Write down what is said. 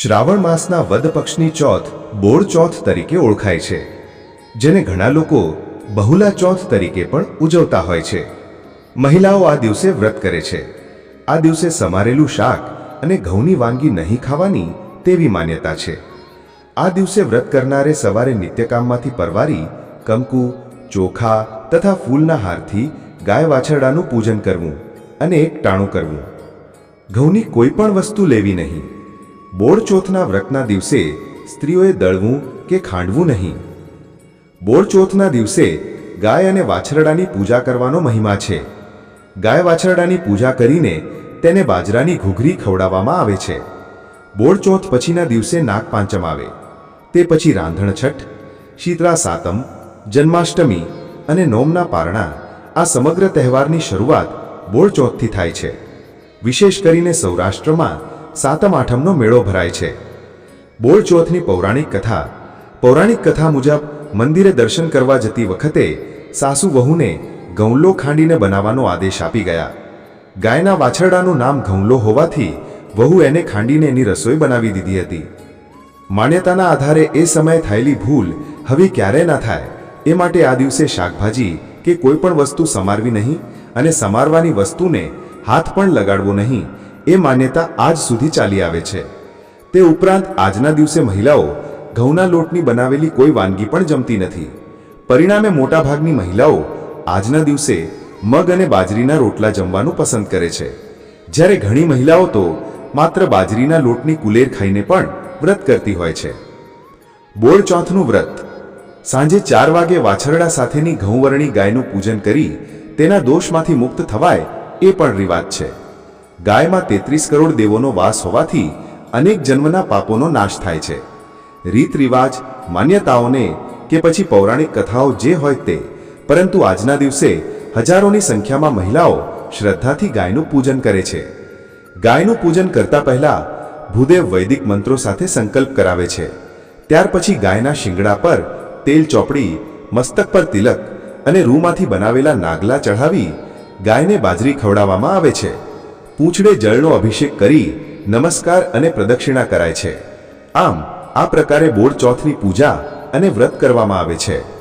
શ્રાવણ માસના વદ પક્ષની ચોથ બોળ ચોથ તરીકે ઓળખાય છે, જેને ઘણા લોકો બહુલા ચોથ તરીકે પણ ઉજવતા હોય છે. મહિલાઓ આ દિવસે વ્રત કરે છે. આ દિવસે સમારેલું શાક અને ઘઉંની વાનગી નહીં ખાવાની તેવી માન્યતા છે. આ દિવસે વ્રત કરનારે સવારે નિત્યકામમાંથી પરવારી, કંકુ, ચોખા તથા ફૂલના હારથી ગાય વાછરડાનું પૂજન કરવું અને એક ટાણું કરવું. ઘઉંની કોઈ પણ વસ્તુ લેવી નહીં. બોળ ચોથના વ્રતના દિવસે સ્ત્રીઓએ દળવું કે ખાંડવું નહીં. બોળચોથના દિવસે ગાય અને વાછરડાની પૂજા કરવાનો મહિમા છે. ગાય વાછરડાની પૂજા કરીને તેને બાજરાની ઘૂઘરી ખવડાવવામાં આવે છે. બોળચોથ પછીના દિવસે નાગપાંચમ આવે. તે પછી રાંધણ છઠ, શીતળા સાતમ, જન્માષ્ટમી અને નોમના પારણા આ સમગ્ર તહેવારની શરૂઆત બોળચોથથી થાય છે. વિશેષ કરીને સૌરાષ્ટ્રમાં સાતમ આઠમનો મેળો ભરાય છે. બોળચોથની પૌરાણિક કથા. પૌરાણિક કથા મુજબ મંદિરે દર્શન કરવા જતી વખતે સાસુ વહુને ઘઉંલો ખાંડીને બનાવવાનો આદેશ આપી ગયા. ગાયના વાછરડાનું નામ ઘઉંલો હોવાથી વહુ એને ખાંડીને એની રસોઈ બનાવી દીધી હતી. માન્યતાના આધારે એ સમયે થયેલી ભૂલ હવે ક્યારે ના થાય એ માટે આ દિવસે શાકભાજી કે કોઈ પણ વસ્તુ સમારવી નહીં અને સમારવાની વસ્તુને હાથ પણ લગાડવો નહીં એ માન્યતા આજ સુધી ચાલી આવે છે. તે ઉપરાંત આજના દિવસે મહિલાઓ ઘઉંના લોટની બનાવેલી કોઈ વાનગી પણ જમતી નથી. પરિણામે મોટાભાગની મહિલાઓ આજના દિવસે મગ અને બાજરીના રોટલા જમવાનું પસંદ કરે છે. જ્યારે ઘણી મહિલાઓ તો માત્ર બાજરીના લોટની કુલેર ખાઈને પણ વ્રત કરતી હોય છે. બોળ ચોથનું વ્રત. સાંજે ચાર વાગે વાછરડા સાથેની ઘઉંવરણી ગાયનું પૂજન કરી તેના દોષમાંથી મુક્ત થવાય એ પણ રિવાજ છે. ગાયમાં તેત્રીસ કરોડ દેવોનો વાસ હોવાથી અનેક જન્મના પાપોનો નાશ થાય છે. રીત રિવાજ માન્યતાઓને કે પછી પૌરાણિક કથાઓ જે હોય તે, પરંતુ આજના દિવસે હજારોની સંખ્યામાં મહિલાઓ શ્રદ્ધાથી ગાયનું પૂજન કરે છે. ગાયનું પૂજન કરતા પહેલા ભૂદેવ વૈદિક મંત્રો સાથે સંકલ્પ કરાવે છે. ત્યાર પછી ગાયના શિંગડા પર તેલ ચોપડી, મસ્તક પર તિલક અને રૂમાંથી બનાવેલા નાગલા ચઢાવી ગાયને બાજરી ખવડાવવામાં આવે છે. પૂંછડે જળનો અભિષેક કરી નમસ્કાર અને પ્રદક્ષિણા કરાય છે. આમ, આ પ્રકારે બોળ ચોથની પૂજા અને વ્રત કરવામાં આવે છે.